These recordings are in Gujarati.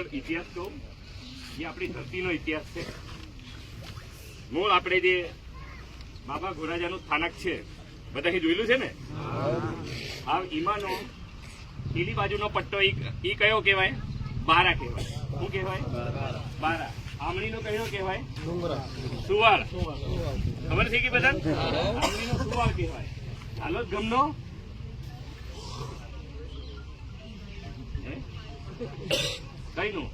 ઇતિહાસ કહું જે આપણી ધરતીનો ઇતિહાસ છે. મૂળ આપણે જે બાબા ગોરાજાનું સ્થાનક છે બધા જોયેલું છે ને? આ ઈમાનો પેલી બાજુનો પટ્ટો ઈ કયો કહેવાય? બારા કહેવાય. શું કહેવાય? બારા. આમણીનો કયો કહેવાય? સુવાળ ખબર છે કે બધા આમણીનો સુવાળ કહેવાય. હાલો, ગમનો. હે? કઈનું?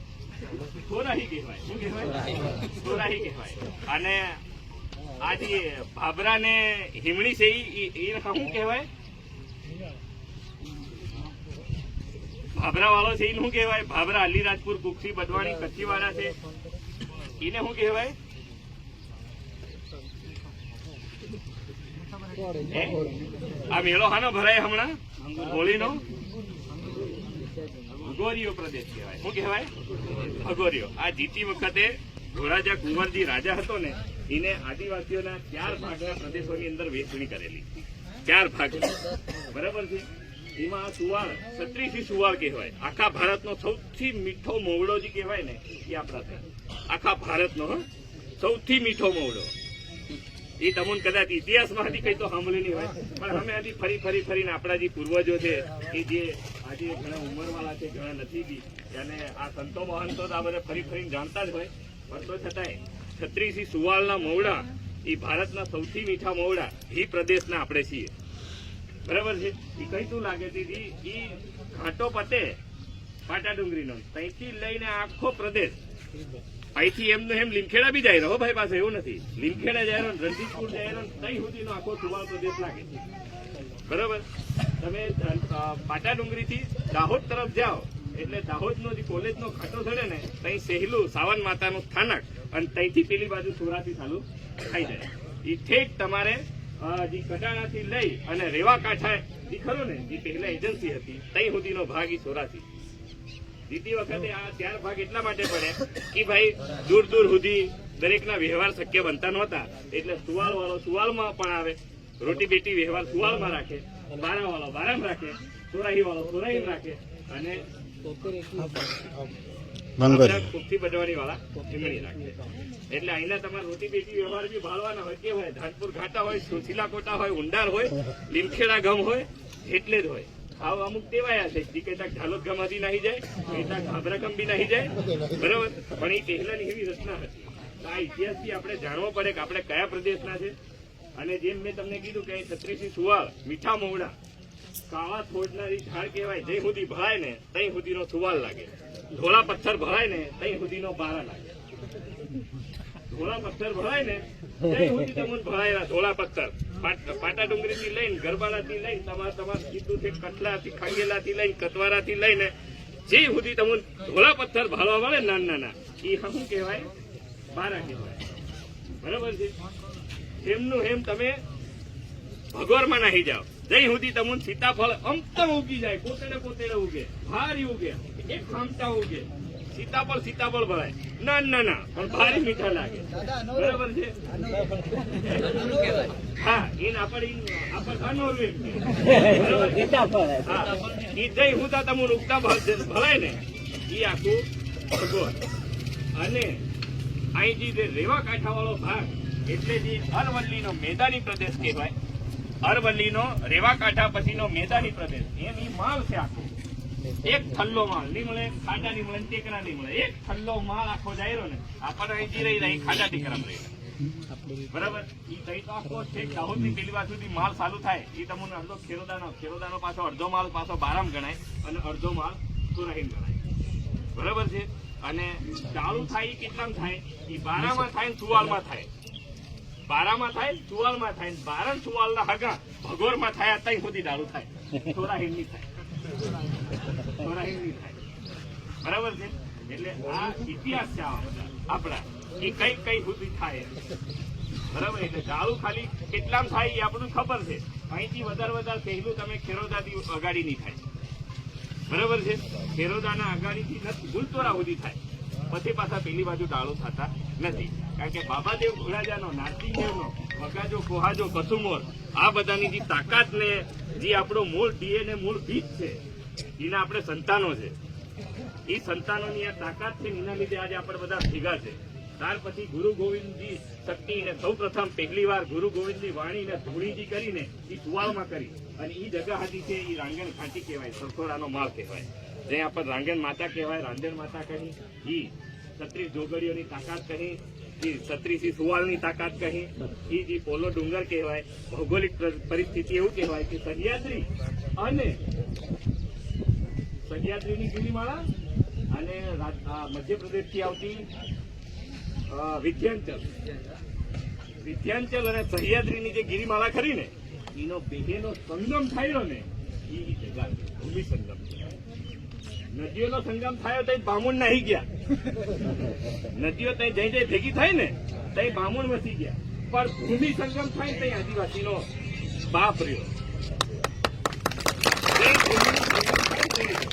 સોરાહી કહેવાય. શું કહેવાય? સોરાહી કહેવાય. અને આ જે ભાભરા ને હિમણી છે એ શું કહેવાય? ભાભરા વાળો છે એને શું કહેવાય? ભાભરા અલીરાજપુર, કુક્ષી, બદવાણી કચ્છી વાળા છે. એને શું કહેવાય? આ મેળો હાનો ભરાય હમણાં? હોળીનો? ભગોરીયો પ્રદેશ કહેવાય. શું કહેવાય? ભગોરીયો આ જીતી વખતે ધોરાજા કુંવરજી રાજા હતો ને, એને આદિવાસીઓના ચાર ભાગના પ્રદેશોની અંદર વહેંચણી કરેલી. ચાર ભાગ. બરાબર છે? એમાં સુવાળ છત્રીસી સુવાળ કહેવાય. આખા ભારતનો સૌથી મીઠો મોવડો જે કહેવાય ને, એ આપણા આખા ભારતનો સૌથી મીઠો મોવડો. એ તમને કદાચ ઇતિહાસમાં હજી કઈ તો સાંભળ્યું નહીં હોય. પણ અમે હજી ફરી ફરી, ફરીને આપણા જે પૂર્વજો છે, એ જે આજે ઘણા ઉંમરવાળા છે, ઘણા નથી બી અને આ સંતો મહંતો તો આ બધા ફરી, ફરીને જાણતા જ હોય. પણ તો છતાંય છત્રીસી સુવાળના મોવડા, એ ભારતના સૌથી મીઠા મોવડા, એ પ્રદેશના આપણે છીએ. બરાબર છે? એ કઈ શું લાગે છે એ ઘાટો પતે પાટા ડુંગરીનો ત્યાંથી લઈને આખો પ્રદેશ. અહીંથી એમને એમ લીમખેડા બી જાય રહો ભાઈ પાસે, એવું નથી. લીમખેડા જાય રણજીતપુર જાય તઈ સુધીનો આખો સુવાળ પ્રદેશ લાગે છે. બરાબર? તમે પાટા ડુંગરીથી દાહોદ તરફ જાઓ, એટલે દાહોદનો જે કોલેજનો ખાટો થડે ને તઈ સહેલું સાવન માતાનું સ્થાનક, અને તઈથી પેલી બાજુ સુરાથી ચાલુ થઈ જાય. એ ઠેક તમારે જે કટાણાથી લઈ અને રેવા કાંઠા જે ખરું ને, જે પહેલા એજન્સી હતી, તઈ સુધીનો ભાગ એ સોરાથી બીજી વખતે આ ચાર ભાગ એટલા માટે પડે કે ભાઈ દૂર દૂર સુધી દરેકના વ્યવહાર શક્ય બનતા નહોતા. એટલે સુવાલ વાળો સુવાળમાં પણ આવે રોટી બેટી વ્યવહાર સુવાળમાં રાખે બારા વાળો બારામાં રાખે સોરાહી વાળો સોરાહીમાં રાખે અને વાળા રાખે. એટલે અહીંના તમારે રોટી બેટી વ્યવહાર બી ભાળવાના હોય કે હોય ધાનપુર ઘાટા હોય સુશીલા કોટા હોય ઉંડાર હોય લીમખેડા ગમ હોય એટલે જ હોય. આવ અમુક તેવાયા છે. જે કહેતા ઝાલોદ ગમાથી નાહી જાય, કહેતા ખાબરા ગમ બી નાહી જાય. બરાબર? પણ એ પહેલાની એવી રચના હતી. આ ઇતિહાસથી આપણે જાણવો પડે કે આપણે કયા પ્રદેશના છે. અને જેમ મેં તમને કીધું કે અહીં છત્રીસી સુવાળ, મીઠા મોવડા કાળા થોડનારી ઝાડ કહેવાય, જય સુધી ભરાય ને તઈ સુધીનો સુવાલ લાગે. ધોળા પથ્થર ભરાય ને તઈ સુધીનો બારા લાગે. ધોળા પથ્થર ભરાય ને તઈ સુધી તમને ભરાયેલા ધોળા પથ્થર. પાટા ડુંગરી લઈને ગરબાડા લઈને તમારે તમારે સીધું થી કટલા થી લઈને કતવારા લઈને, જે સુધી તમને ધોળા પથ્થર ભાળવા મળે નાના નાના એ શું કહેવાય? બારા કહેવાય. બરાબર છે? એમનું એમ તમે ભગોરમાં નાહી જાઓ. જઈ સુધી તમને સીતાફળ અમતમ ઉગી જાય, પોતે પોતે ઉગે, ભારી ઉગે, એક ખામટા ઉગે. સીતાફળ સીતાફળ ભરાય. ના ના ના પણ ભારે મીઠા લાગે. બરાબર છે? હા એને આપણે આપણે કહે. હા. ઈ જઈ હું તા તમને ઉગતા ભરાય ને. ઈ આખું ભગવાન. અને અહીં જે રેવા કાંઠા વાળો ભાગ એટલે જે અરવલ્લીનો મેદાની પ્રદેશ કહેવાય. અરવલ્લીનો રેવા કાંઠા પછીનો મેદાની પ્રદેશ. એમ ઈ માલ છે આખો. એક થલ્લો માલ નહીં મળે, ખાડા નહીં મળે ટેકરા નહીં મળે. એક થલ્લો માલ આખો જાય ને આપણને અહીં જી રહી ખાડા ટેકરામાં રહી બરાબર? ઈ કઈ તો આખો છે દાહોદની પેલી બાજુ સુધી માલ ચાલુ થાય. એ તમને અડધો ખેરોદાનો ખેરોદાનો પાછો અડધો માલ, પાછો બારામ ગણાય અને અડધો માલ સુરાહીમ ગણાય. બરાબર છે? અને ચાલુ થાય એ કેટલામાં થાય? એ બારામાં થાય ને સુવાલમાં થાય. બારામાં થાય સુવાલમાં થાય ને બારા સુવાલના હગા ભગોરમાં થાય ત્યાં સુધી દારૂ થાય. સોરાહીમની થાય. બરાબર છે? એટલે આ ઇતિહાસ છે આપણા. એ કઈ કઈ સુધી થાય. બરાબર? એટલે દારૂ ખાલી કેટલામ થાય એ આપણને ખબર છે. અહીંથી વધારે વધારે પહેલું તમે ખેરોદાથી અગાડી નહીં થાય. બરાબર છે? ખેરોદાના અગાડીથી નથી, ગુલતોરા સુધી થાય. પછી પાછા પેલી બાજુ ડાળો થતા નથી. કારણ કે બાબાદેવ ઘોડાજાનો નારસિંહદેવનો વગાજો કોહાજો કસુમોર, આ બધાની જે તાકાત ને જે આપણો મૂળ ડીએનએ મૂળ બીજ છે એના આપણે સંતાનો છે. એ સંતાનોની આ તાકાત છે એના લીધે આજે આપણે બધા ભેગા છે. ત્યાર પછી ગુરુ ગોવિંદજી શક્તિ ને સૌ પ્રથમ પહેલી વાર ગુરુ ગોવિંદજી વાણી ને ધૂણીજી કરીને એ સુવાળમાં કરી. અને એ જગા હતી છે એ રાંગણ ખાંટી કહેવાય સરસોડાનો માળ કહેવાય. જે આપણે રાંગણ માતા કહેવાય રાંધણ માતા કહી એ છત્રીસ જોગડીઓની તાકાત કહી, ઈ છત્રીસી સુવાળની તાકાત કહી, ઈ જે પોલો ડુંગર કહેવાય, ભૌગોલિક પરિસ્થિતિ એવું કહેવાય કે સહ્યાદ્રી અને સહ્યાદ્રીની ગિરિમાળા અને મધ્યપ્રદેશથી આવતી વિધ્યાંચલ વિધ્યાંચલ અને સહ્યાદ્રીની જે ગિરિમાળા ખરી ને, એનો બેહેનો સંગમ થયો ને એ જગા ભૂમિ સંગમ નદીઓનો સંગમ થયો તો બામુણ નાહી ગયા. નદીઓ ત્યાં જઈ જઈ ભેગી થાય ને, ત્યાં બામુણ વસી ગયા. પણ ભૂમિ સંગમ થાય ત્યાં આદિવાસીનો બાપ રહ્યો ત્યાં ભૂમિનો સંગમ થાય ને ત્યાં.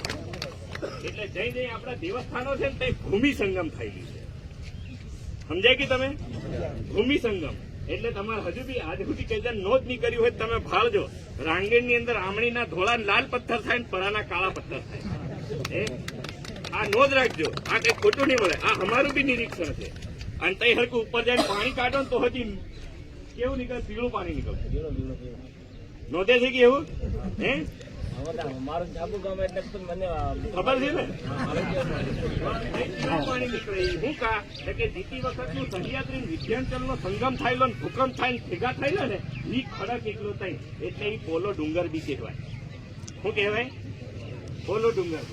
એટલે જઈ જઈ આપણા દેવસ્થાનો છે ને તે ભૂમિ સંગમ થયેલી છે. સમજાય કે તમે? ભૂમિ સંગમ. એટલે તમારે હજુ બી આજ સુધી કઈ નો જ કરી હોય તમે ભાળજો. રાંગેણની અંદર આમણીના ધોળા લાલ પથ્થર થાય ને પરાના કાળા પથ્થર થાય? આ નોંધ રાખજો. આ કઈ ખોટું નહીં મળે આ અમારું બી નિરીક્ષણ છે. અને તઈ હરકું ઉપર જઈને પાણી કાઢો ને તો હજી કેવું નીકળે? પીળું પાણી નીકળે નોંધે છે કે એવું? હે? મારું જાબુ ગામ એટલે તો મને ખબર છે ને? પાણી નીકળે હું કા કે જીતી સહ્યાદ્રી ને વિધ્યાંચલનો સંગમ થયેલો ને ભૂકંપ થાય ભેગા થયેલા ને એ ખડક એકલો થાય. એટલે એ પોલો ડુંગર બી કહેવાય. શું કહેવાય? પોલો ડુંગર.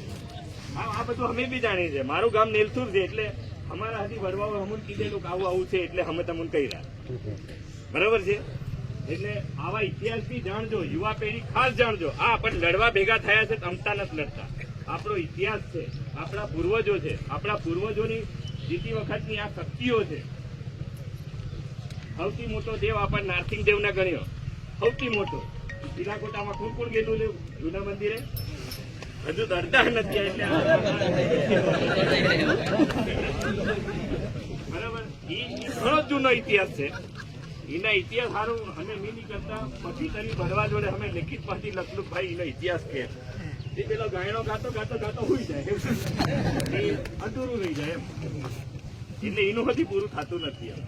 આ બધું અમે બી જાણીએ છીએ. મારું ગામ નેલથુર છે એટલે અમારા હજી વડવાઓ અમુક કીધેલું આવું આવું છે એટલે અમે તમને કહી રહ્યા બરાબર છે? એટલે આવા ઇતિહાસ બી જાણજો યુવા પેઢી ખાસ જાણજો હા, પણ લડવા ભેગા થયા છે તમતા નથી લડતા. આપણો ઇતિહાસ છે, આપણા પૂર્વજો છે, આપણા પૂર્વજોની જીતી વખતની આ શક્તિઓ છે. સૌથી મોટો દેવ આપણને નારસિંહ દેવના ગણ્યો. સૌથી મોટો. કિલાકોટામાં કોણ કોણ ગયેલું જૂના મંદિરે? હજુ તો નથી બરાબર. ઈ ઘણો જૂનો ઇતિહાસ છે. એના ઇતિહાસ સારું અમે મીની કરતા પછી તરી ભરવા જોડે અમે લેખિત પાછી લખલું ભાઈ એનો ઇતિહાસ કે. એ પેલો ગાયણો ગાતો ગાતો ગાતો હોઈ જાય. એ અધૂરું રહી જાય એમ. એટલે એનું હજી પૂરું થતું નથી એમ.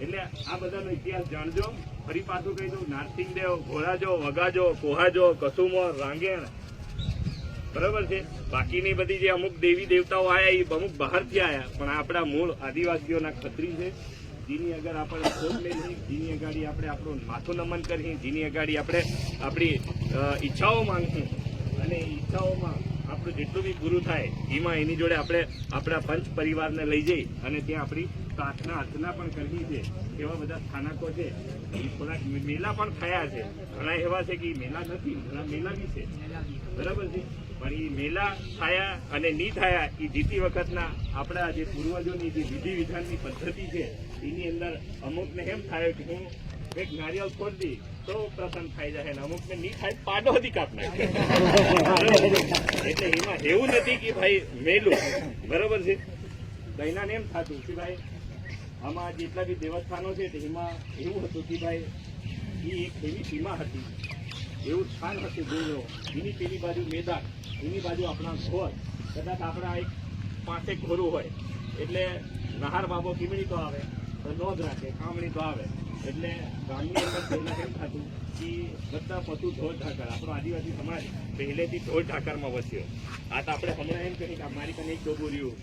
એટલે આ બધાનો ઇતિહાસ જાણજો ફરી પાછું કહી દઉં, નારસિંહદેવ, ઘોડાજો, વગાજો, કોહાજો કસુમો રાંગેણ. બરાબર છે? બાકીની બધી જે અમુક દેવી દેવતાઓ આવ્યા એ અમુક બહારથી આયા. પણ આપણા મૂળ આદિવાસીઓના ખત્રી છે. જેની અગર આપણે ખોજ લઈ જેની અગાડી આપણે આપણું માથું નમન કરીએ, જેની અગાડી આપણે આપણી ઈચ્છાઓ માંગીએ અને ઈચ્છાઓમાં આપણું જેટલું બી પૂરું થાય, એમાં એની જોડે આપણે આપણા પંચ પરિવારને લઈ જઈ અને ત્યાં આપણી પ્રાર્થના, અર્ચના પણ કરવી છે. એવા બધા સ્થાનકો છે. એ થોડાક મેલા પણ થયા છે. ઘણા એવા છે કે મેલા નથી, ઘણા મેલા બી છે. બરાબર છે? પણ એ મેલા થયા અને નહીં થયા એ જીતી વખતના આપણા જે પૂર્વજોની જે વિધિ વિધાનની પદ્ધતિ છે, એની અંદર અમુકને એમ થાય કે હું એક નારિયેળ છોડ દી તો પ્રસન્ન થઈ જાય. ને અમુકને નહીં થાય, પાડો હતી કાપ એટલે એમાં એવું નથી કે ભાઈ મેલું. બરાબર છે? દૈનાને એમ થતું કે ભાઈ આમાં જેટલા બી દેવસ્થાનો છે તેમાં એવું હતું કે ભાઈ એ એક એવી સીમા હતી, એવું સ્થાન હતું ગોળો એની પેલી બાજુ મેદાન, એની બાજુ આપણા ઘોર. કદાચ આપણા એક પાસે ઘોરું હોય. એટલે નહાર બાબો કીમણી તો આવે, તો નોંધ રાખે, કામણી તો આવે. એટલે ગામની અંદર પહેલાં એમ થતું કે બધા પશુ ઢોર ઢાકર આપણો આદિવાસી સમાજ પહેલેથી ઢોર ઢાકરમાં વસ્યો. આ તો આપણે હમણાં એમ કહીએ કે મારી કને એક ડોબું રહ્યું.